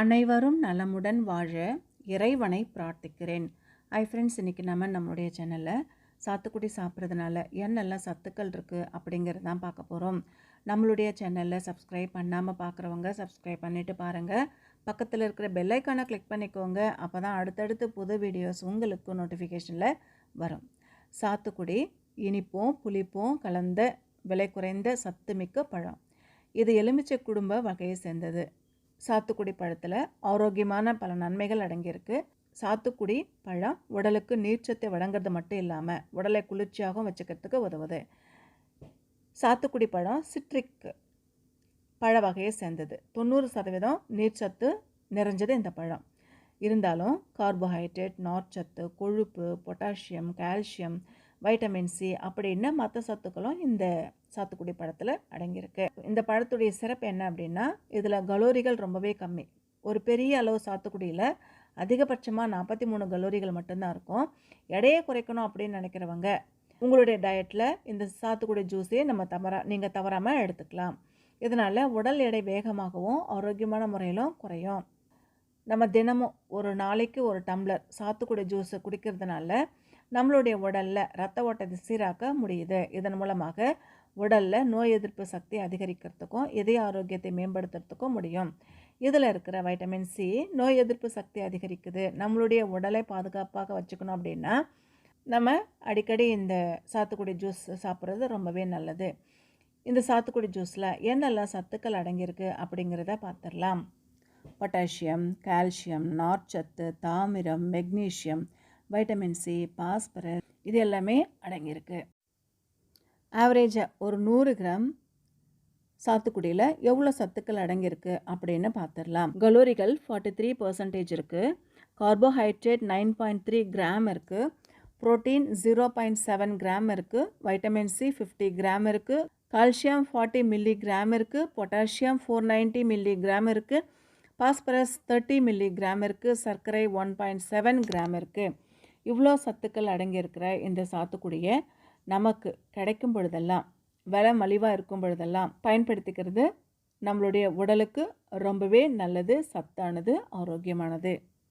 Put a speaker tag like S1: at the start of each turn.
S1: அனைவரும் நலமுடன் வாழ இறைவனை பிரார்த்திக்கிறேன். ஐ ஃப்ரெண்ட்ஸ் இன்றைக்கி நம்ம நம்மளுடைய சேனலில் சாத்துக்குடி சாப்பிட்றதுனால என்னெல்லாம் சத்துக்கள் இருக்குது அப்படிங்கிறது தான் பார்க்க போகிறோம் நம்மளுடைய சேனலில் சப்ஸ்கிரைப் பண்ணாமல் பார்க்குறவங்க சப்ஸ்கிரைப் பண்ணிவிட்டு பாருங்கள் பக்கத்தில் இருக்கிற பெல்லைக்கானை கிளிக் பண்ணிக்கோங்க. அப்போ தான் அடுத்தடுத்து புது வீடியோஸ் உங்களுக்கு நோட்டிஃபிகேஷனில் வரும். சாத்துக்குடி இனிப்பும் புளிப்பும் கலந்த விலை குறைந்த சத்துமிக்க பழம். இது எலுமிச்சை குடும்ப வகையை சேர்ந்தது. சாத்துக்குடி பழத்தில் ஆரோக்கியமான பல நன்மைகள் அடங்கியிருக்கு. சாத்துக்குடி பழம் உடலுக்கு நீர்ச்சத்தை வழங்குறது மட்டும் இல்லாமல் உடலை குளிர்ச்சியாகவும் வச்சுக்கிறதுக்கு உதவுது. சாத்துக்குடி பழம் சிட்ரிக் பழ வகையை சேர்ந்தது. தொண்ணூறு சதவீதம் நீர்ச்சத்து நிறைஞ்சது இந்த பழம். இருந்தாலும் கார்போஹைட்ரேட் நார்ச்சத்து கொழுப்பு பொட்டாசியம் கால்சியம் வைட்டமின் சி அப்படின்னு மற்ற சத்துக்களும் இந்த சாத்துக்குடி பழத்தில் அடங்கியிருக்கு. இந்த பழத்துடைய சிறப்பு என்ன அப்படின்னா இதில் கலோரிகள் ரொம்பவே கம்மி. ஒரு பெரிய அளவு சாத்துக்குடியில் அதிகபட்சமாக நாற்பத்தி மூணு கலோரிகள் மட்டும்தான் இருக்கும். எடையை குறைக்கணும் அப்படின்னு நினைக்கிறவங்க உங்களுடைய டயட்டில் இந்த சாத்துக்குடி ஜூஸே நம்ம தவறா நீங்கள் தவறாமல் எடுத்துக்கலாம். இதனால் உடல் எடை வேகமாகவும் ஆரோக்கியமான முறையிலும் குறையும். நம்ம தினமும் ஒரு நாளைக்கு ஒரு டம்ளர் சாத்துக்குடி ஜூஸை குடிக்கிறதுனால நம்மளுடைய உடலில் ரத்த ஓட்டத்தை சீராக்க முடியுது. இதன் மூலமாக உடலில் நோய் எதிர்ப்பு சக்தி அதிகரிக்கிறதுக்கும் இதய ஆரோக்கியத்தை மேம்படுத்துறதுக்கும் முடியும். இதில் இருக்கிற வைட்டமின் சி நோய் எதிர்ப்பு சக்தி அதிகரிக்குது. நம்மளுடைய உடலை பாதுகாப்பாக வச்சுக்கணும் அப்படின்னா நம்ம அடிக்கடி இந்த சாத்துக்குடி ஜூஸ் சாப்பிட்றது ரொம்பவே நல்லது. இந்த சாத்துக்குடி ஜூஸில் என்னெல்லாம் சத்துக்கள் அடங்கியிருக்கு அப்படிங்கிறத பார்த்துடலாம். பொட்டாசியம் கால்சியம் நார்ச்சத்து தாமிரம் மெக்னீஷியம் வைட்டமின் சி பாஸ்பரஸ் இது எல்லாமே அடங்கியிருக்கு. ஆவரேஜாக ஒரு நூறு கிராம் சாத்துக்குடியில் எவ்வளோ சத்துக்கள் அடங்கியிருக்கு அப்படின்னு பார்த்துடலாம் கலோரிகள் ஃபார்ட்டி த்ரீ பர்சன்டேஜ் இருக்குது carbohydrate nine point three gram இருக்குது protein zero point seven gram இருக்குது வைட்டமின் சி ஃபிஃப்டி கிராம் இருக்குது கால்சியம் ஃபார்ட்டி மில்லி கிராம் இருக்குது potassium four ninety milli gram இருக்குது பாஸ்பரஸ் தேர்ட்டி மில்லி கிராம் இருக்குது சர்க்கரை ஒன் பாயிண்ட் செவன் கிராம் இருக்குது இவ்வளோ சத்துக்கள் அடங்கியிருக்கிற இந்த சாத்துக்குடியை நமக்கு கிடைக்கும் பொழுதெல்லாம் விலை மலிவாக இருக்கும் பொழுதெல்லாம் பயன்படுத்திக்கிறது நம்மளுடைய உடலுக்கு ரொம்பவே நல்லது சத்தானது ஆரோக்கியமானது.